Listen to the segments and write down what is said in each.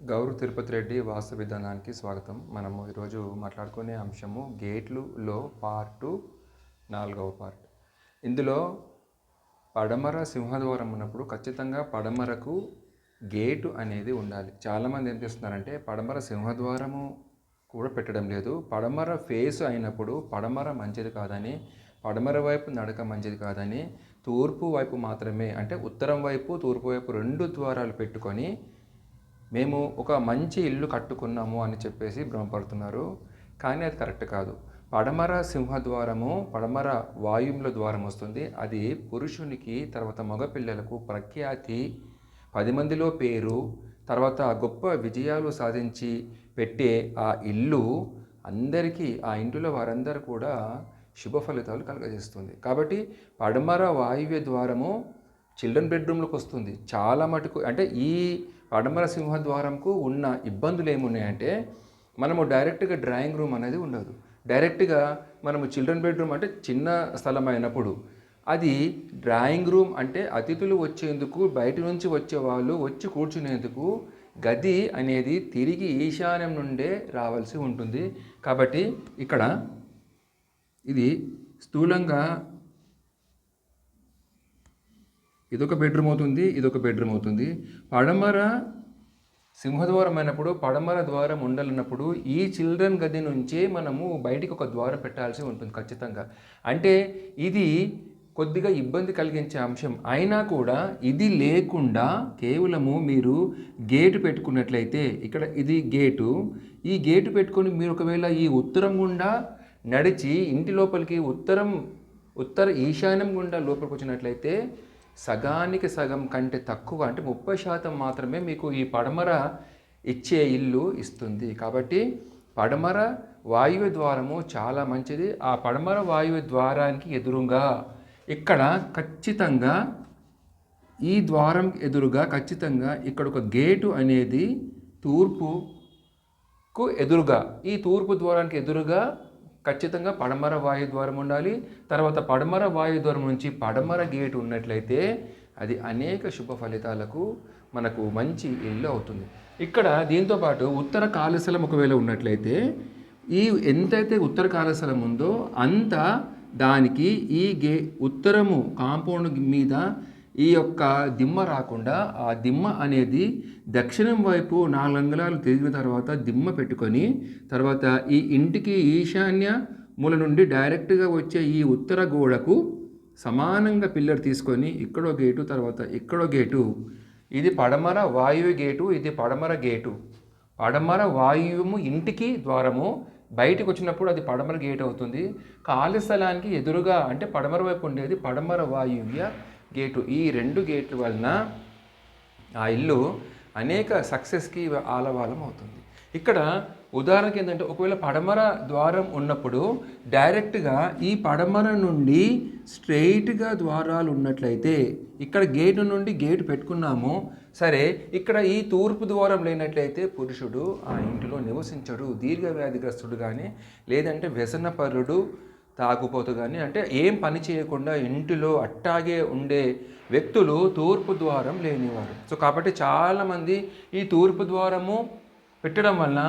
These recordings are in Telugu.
గౌరు తిరుపతి రెడ్డి వాస్తు విధానానికి స్వాగతం. మనము ఈరోజు మాట్లాడుకునే అంశము గేట్లులో పార్టు నాలుగవ పార్ట్ ఇందులో పడమర సింహద్వారం ఉన్నప్పుడు ఖచ్చితంగా పడమరకు గేటు అనేది ఉండాలి. చాలామంది ఏం చేస్తున్నారంటే పడమర సింహద్వారము కూడా పెట్టడం లేదు. పడమర ఫేస్ అయినప్పుడు పడమర మంచిది కాదని పడమర వైపు నడక మంచిది కాదని తూర్పు వైపు మాత్రమే అంటే ఉత్తరం వైపు తూర్పు వైపు రెండు ద్వారాలు పెట్టుకొని మేము ఒక మంచి ఇల్లు కట్టుకున్నాము అని చెప్పేసి భ్రమపడుతున్నారు. కానీ అది కరెక్ట్ కాదు. పడమర సింహద్వారము పడమర వాయువుల ద్వారం వస్తుంది. అది పురుషునికి తర్వాత మగపిల్లలకు ప్రఖ్యాతి. పది మందిలో పేరు తర్వాత గొప్ప విజయాలు సాధించి పెట్టే ఆ ఇల్లు అందరికీ ఆ ఇంటిలో వారందరూ కూడా శుభ ఫలితాలు కలుగజేస్తుంది. కాబట్టి పడమర వాయువ్య ద్వారము చిల్డ్రన్ బెడ్రూమ్లోకి వస్తుంది. చాలా మటుకు అంటే ఈ పడమర సింహద్వారంకు ఉన్న ఇబ్బందులు ఏమున్నాయంటే మనము డైరెక్ట్గా డ్రాయింగ్ రూమ్ అనేది ఉండదు. డైరెక్ట్గా మనము చిల్డ్రన్ బెడ్రూమ్ అంటే చిన్న స్థలం అయినప్పుడు అది డ్రాయింగ్ రూమ్ అంటే అతిథులు వచ్చేందుకు బయట నుంచి వచ్చే వాళ్ళు వచ్చి కూర్చునేందుకు గది అనేది తిరిగి ఈశాన్యం నుండే రావాల్సి ఉంటుంది. కాబట్టి ఇక్కడ ఇది స్థూలంగా ఇదొక బెడ్రూమ్ అవుతుంది ఇదొక బెడ్రూమ్ అవుతుంది. పడమర సింహద్వారం అయినప్పుడు పడమర ద్వారం ఉండాలన్నప్పుడు ఈ చిల్డ్రన్ గది నుంచే మనము బయటికి ఒక ద్వారం పెట్టాల్సి ఉంటుంది ఖచ్చితంగా. అంటే ఇది కొద్దిగా ఇబ్బంది కలిగించే అంశం. అయినా కూడా ఇది లేకుండా కేవలము మీరు గేటు పెట్టుకున్నట్లయితే ఇక్కడ ఇది గేటు. ఈ గేటు పెట్టుకొని మీరు ఒకవేళ ఈ ఉత్తరం గుండా నడిచి ఇంటి లోపలికి ఉత్తరం ఉత్తర ఈశాన్యం గుండా లోపలికి వచ్చినట్లయితే సగానికి సగం కంటే తక్కువ అంటే ముప్పై శాతం మాత్రమే మీకు ఈ పడమర ఇచ్చే ఇల్లు ఇస్తుంది. కాబట్టి పడమర వాయువ్య ద్వారము చాలా మంచిది. ఆ పడమర వాయువ్య ద్వారానికి ఎదురుగా ఇక్కడ ఖచ్చితంగా ఈ ద్వారం ఎదురుగా ఖచ్చితంగా ఇక్కడ ఒక గేటు అనేది తూర్పుకు ఎదురుగా ఈ తూర్పు ద్వారానికి ఎదురుగా ఖచ్చితంగా పడమర వాయుద్వారం ఉండాలి. తర్వాత పడమర వాయుద్వారం నుంచి పడమర గేట్ ఉన్నట్లయితే అది అనేక శుభ ఫలితాలకు మనకు మంచి ఇల్లు అవుతుంది. ఇక్కడ దీంతో పాటు ఉత్తర కాళస్థలం ఒకవేళ ఉన్నట్లయితే ఈ ఎంతైతే ఉత్తర కాళస్థలం ఉందో అంత దానికి ఈ గే ఉత్తరము కాంపౌండ్ మీద ఈ యొక్క దిమ్మ రాకుండా ఆ దిమ్మ అనేది దక్షిణం వైపు నాలుగు అంగుళాలు తిరిగిన తర్వాత దిమ్మ పెట్టుకొని తర్వాత ఈ ఇంటికి ఈశాన్య మూల నుండి డైరెక్ట్గా వచ్చే ఈ ఉత్తర గోడకు సమానంగా పిల్లర్ తీసుకొని ఇక్కడో గేటు తర్వాత ఇక్కడో గేటు. ఇది పడమర వాయువు గేటు ఇది పడమర గేటు. పడమర వాయువు ఇంటికి ద్వారము బయటకు వచ్చినప్పుడు అది పడమర గేట్ అవుతుంది. ఖాళీ స్థలానికి ఎదురుగా అంటే పడమర వైపు ఉండేది పడమర వాయువ్య గేటు. ఈ రెండు గేట్ల వలన ఆ ఇల్లు అనేక సక్సెస్కి ఆలవాలం అవుతుంది. ఇక్కడ ఉదాహరణకి ఏంటంటే ఒకవేళ పడమర ద్వారం ఉన్నప్పుడు డైరెక్ట్గా ఈ పడమర నుండి స్ట్రెయిట్గా ద్వారాలు ఉన్నట్లయితే ఇక్కడ గేటు నుండి గేటు పెట్టుకున్నాము సరే ఇక్కడ ఈ తూర్పు ద్వారం లేనట్లయితే పురుషుడు ఆ ఇంటిలో నివసించడు దీర్ఘ వ్యాధిగ్రస్తుడు కానీ లేదంటే వ్యసనపరుడు తాగుపోతూ కానీ అంటే ఏం పని చేయకుండా ఇంటిలో అట్టాగే ఉండే వ్యక్తులు తూర్పు ద్వారం లేనివారు. సో కాబట్టి చాలామంది ఈ తూర్పు ద్వారము పెట్టడం వలన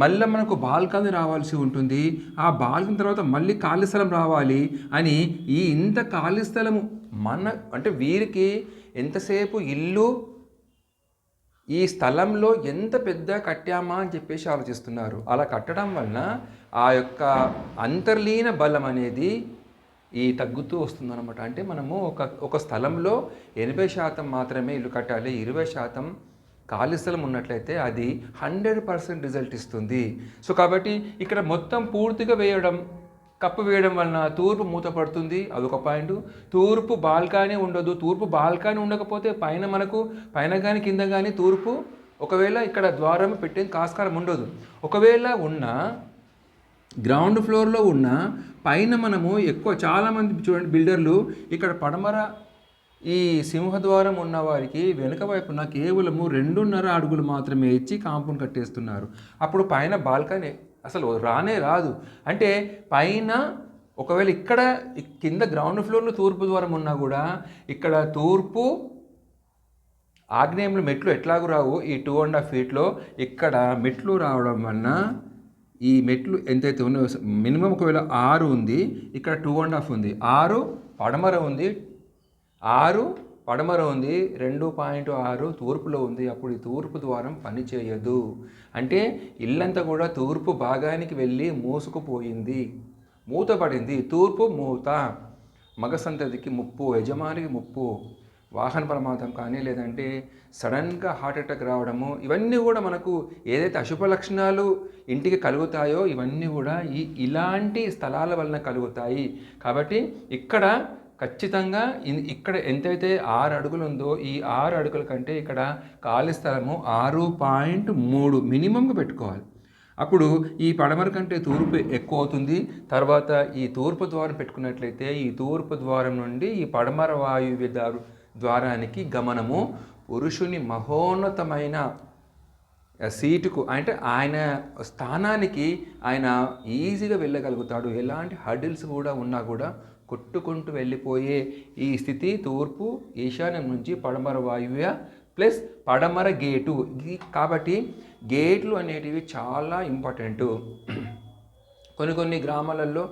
మళ్ళీ మనకు బాల్కనీ రావాల్సి ఉంటుంది. ఆ బాల్కనీ తర్వాత మళ్ళీ ఖాళీ స్థలం రావాలి అని ఈ ఇంత ఖాళీ స్థలము మన అంటే వీరికి ఎంతసేపు ఇల్లు ఈ స్థలంలో ఎంత పెద్ద కట్టామా అని చెప్పేసి ఆలోచిస్తున్నారు. అలా కట్టడం వలన ఆ యొక్క అంతర్లీన బలం అనేది ఈ తగ్గుతూ వస్తుందన్నమాట. అంటే మనము ఒక ఒక స్థలంలో ఎనభై శాతం మాత్రమే ఇల్లు కట్టాలి ఇరవై శాతం ఖాళీ స్థలం ఉన్నట్లయితే అది హండ్రెడ్ పర్సెంట్ రిజల్ట్ ఇస్తుంది. సో కాబట్టి ఇక్కడ మొత్తం పూర్తిగా వేయడం కప్పు వేయడం వలన తూర్పు మూతపడుతుంది అదొక పాయింట్. తూర్పు బాల్కనీ ఉండదు. తూర్పు బాల్కనీ ఉండకపోతే పైన మనకు పైన కానీ కింద కానీ తూర్పు ఒకవేళ ఇక్కడ ద్వారం పెట్టే ఆస్కారం ఉండదు. ఒకవేళ ఉన్న గ్రౌండ్ ఫ్లోర్లో ఉన్న పైన మనము ఎక్కువ చాలామంది చూడండి బిల్డర్లు ఇక్కడ పడమర ఈ సింహద్వారం ఉన్న వారికి వెనుక వైపున కేవలము రెండున్నర అడుగులు మాత్రమే ఇచ్చి కాంపౌండ్ కట్టేస్తున్నారు. అప్పుడు పైన బాల్కనీ అసలు రానే రాదు. అంటే పైన ఒకవేళ ఇక్కడ కింద గ్రౌండ్ ఫ్లోర్లో తూర్పు ద్వారం ఉన్నా కూడా ఇక్కడ తూర్పు ఆగ్నేయంలో మెట్లు ఎట్లాగూ రావు. ఈ టూ అండ్ హాఫ్ ఫీట్లో ఇక్కడ మెట్లు రావడం వలన ఈ మెట్లు ఎంతైతే ఉన్నాయో మినిమం ఒకవేళ ఆరు ఉంది ఇక్కడ టూ అండ్ హాఫ్ ఉంది. ఆరు పడమర ఉంది. ఆరు పడమర ఉంది రెండు పాయింట్ ఆరు తూర్పులో ఉంది. అప్పుడు ఈ తూర్పు ద్వారం పనిచేయదు. అంటే ఇల్లంతా కూడా తూర్పు భాగానికి వెళ్ళి మూసుకుపోయింది. మూతపడింది. తూర్పు మూత. మగ సంతతికి ముప్పు యజమానికి ముప్పు. వాహన ప్రమాదం కానీ లేదంటే సడన్గా హార్ట్ అటాక్ రావడము ఇవన్నీ కూడా మనకు ఏదైతే అశుభ లక్షణాలు ఇంటికి కలుగుతాయో ఇవన్నీ కూడా ఈ ఇలాంటి స్థలాల వలన కలుగుతాయి. కాబట్టి ఇక్కడ ఖచ్చితంగా ఇక్కడ ఎంతైతే ఆరు అడుగులు ఉందో ఈ ఆరు అడుగుల కంటే ఇక్కడ ఖాళీ స్థలము ఆరు పాయింట్ మూడు మినిమంగా పెట్టుకోవాలి. అప్పుడు ఈ పడమర కంటే తూర్పు ఎక్కువ అవుతుంది. తర్వాత ఈ తూర్పు ద్వారం పెట్టుకున్నట్లయితే ఈ తూర్పు ద్వారం నుండి ఈ పడమర వాయువ్య దారు ద్వారానికి గమనము పురుషుని మహోన్నతమైన సీటుకు అంటే ఆయన స్థానానికి ఆయన ఈజీగా వెళ్ళగలుగుతాడు. ఎలాంటి హడిల్స్ కూడా ఉన్నా కూడా కొట్టుకుంటూ వెళ్ళిపోయే ఈ స్థితి తూర్పు ఈశాన్యం నుంచి పడమర వాయువ్య ప్లస్ పడమర గేటు. కాబట్టి గేట్లు అనేటివి చాలా ఇంపార్టెంటు. కొన్ని కొన్ని గ్రామాలలో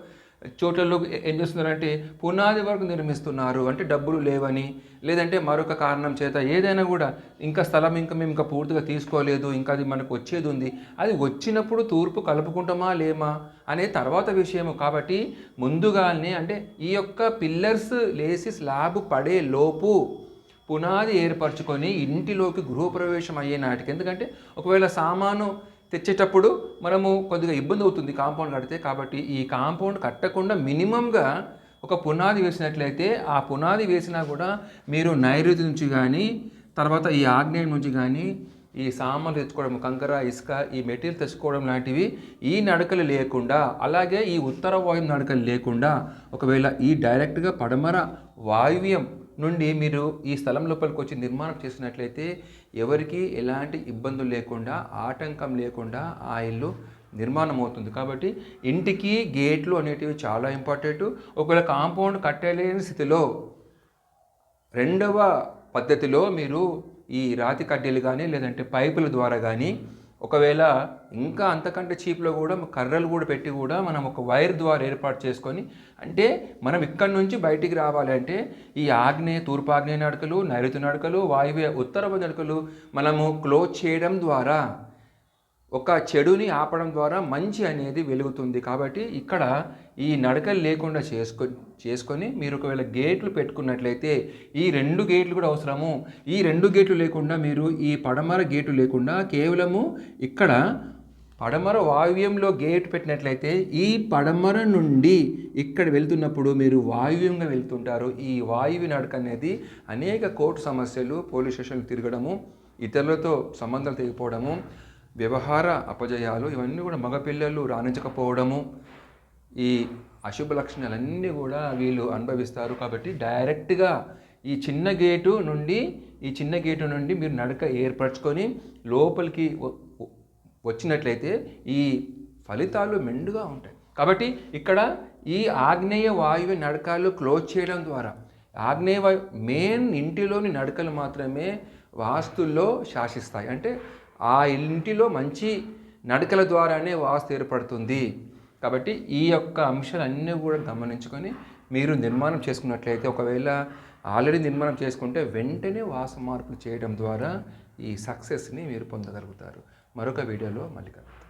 చోట్లలో ఏం చేస్తున్నారంటే పునాది వరకు నిర్మిస్తున్నారు. అంటే డబ్బులు లేవని లేదంటే మరొక కారణం చేత ఏదైనా కూడా ఇంకా స్థలం ఇంకా మేము ఇంకా పూర్తిగా తీసుకోలేదు ఇంకా అది మనకు వచ్చేది ఉంది. అది వచ్చినప్పుడు తూర్పు కలుపుకుంటామా లేమా అనే తర్వాత విషయము. కాబట్టి ముందుగానే అంటే ఈ యొక్క పిల్లర్స్ లేసి స్లాబ్ పడే లోపు పునాది ఏర్పరచుకొని ఇంటిలోకి గృహప్రవేశం అయ్యే నాటికి. ఎందుకంటే ఒకవేళ సామాను తెచ్చేటప్పుడు మనము కొద్దిగా ఇబ్బంది అవుతుంది కాంపౌండ్ కడితే కాబట్టి ఈ కాంపౌండ్ కట్టకుండా మినిమంగా ఒక పునాది వేసినట్లయితే ఆ పునాది వేసినా కూడా మీరు నైరుతి నుంచి కానీ తర్వాత ఈ ఆగ్నేయం నుంచి కానీ ఈ సామాన్లు తెచ్చుకోవడం కంకర ఇసుక ఈ మెటీరియల్ తెచ్చుకోవడం లాంటివి ఈ నడకలు లేకుండా అలాగే ఈ ఉత్తర వాయువు నడకలు లేకుండా ఒకవేళ ఈ డైరెక్ట్గా పడమర వాయువ్యం నుండి మీరు ఈ స్థలం లోపలికి వచ్చి నిర్మాణం చేసినట్లయితే ఎవరికి ఎలాంటి ఇబ్బందులు లేకుండా ఆటంకం లేకుండా ఆ ఇల్లు నిర్మాణం అవుతుంది కాబట్టి ఇంటికి గేట్లు అనేటివి చాలా ఇంపార్టెంట్. ఒకవేళ కాంపౌండ్ కట్టలేని స్థితిలో రెండవ పద్ధతిలో మీరు ఈ రాతి కడ్డీలు కానీ లేదంటే పైపుల ద్వారా కానీ ఒకవేళ ఇంకా అంతకంటే చీప్లో కూడా కర్రలు కూడా పెట్టి కూడా మనం ఒక వైర్ ద్వారా ఏర్పాటు చేసుకొని అంటే మనం ఇక్కడి నుంచి బయటికి రావాలి అంటే ఈ ఆగ్నేయ తూర్పు ఆగ్నేయ నడకలు నైరుతి నడకలు వాయువ్య ఉత్తర నడకలు మనము క్లోజ్ చేయడం ద్వారా ఒక చెడుని ఆపడం ద్వారా మంచి అనేది వెలుగుతుంది. కాబట్టి ఇక్కడ ఈ నడకలు లేకుండా చేసుకో చేసుకొని మీరు ఒకవేళ గేట్లు పెట్టుకున్నట్లయితే ఈ రెండు గేట్లు కూడా అవసరము. ఈ రెండు గేట్లు లేకుండా మీరు ఈ పడమర గేటు లేకుండా కేవలము ఇక్కడ పడమర వాయువ్యంలో గేట్ పెట్టినట్లయితే ఈ పడమర నుండి ఇక్కడ వెళ్తున్నప్పుడు మీరు వాయువ్యంగా వెళ్తుంటారు. ఈ వాయువు నడక అనేది అనేక కోర్టు సమస్యలు పోలీస్ స్టేషన్లు తిరగడము ఇతరులతో సంబంధాలు తెగిపోవడము వ్యవహార అపజయాలు ఇవన్నీ కూడా మగపిల్లలు రాణించకపోవడము ఈ అశుభ లక్షణాలన్నీ కూడా వీళ్ళు అనుభవిస్తారు కాబట్టి డైరెక్ట్గా ఈ చిన్న గేటు నుండి ఈ చిన్న గేటు నుండి మీరు నడక ఏర్పరచుకొని లోపలికి వచ్చినట్లయితే ఈ ఫలితాలు మెండుగా ఉంటాయి. కాబట్టి ఇక్కడ ఈ ఆగ్నేయ వాయువు నడకాలు క్లోజ్ చేయడం ద్వారా ఆగ్నేయ వాయు మెయిన్ ఇంటిలోని నడకలు మాత్రమే వాస్తుల్లో శాసిస్తాయి. అంటే ఆ ఇంటిలో మంచి నడకల ద్వారానే వాస్తు ఏర్పడుతుంది. కాబట్టి ఈ యొక్క అంశాలన్నీ కూడా గమనించుకొని మీరు నిర్మాణం చేసుకున్నట్లయితే ఒకవేళ ఆల్రెడీ నిర్మాణం చేసుకుంటే వెంటనే వాస మార్పులు చేయడం ద్వారా ఈ సక్సెస్ని మీరు పొందగలుగుతారు. మరొక వీడియోలో మళ్ళీ కలుగుతారు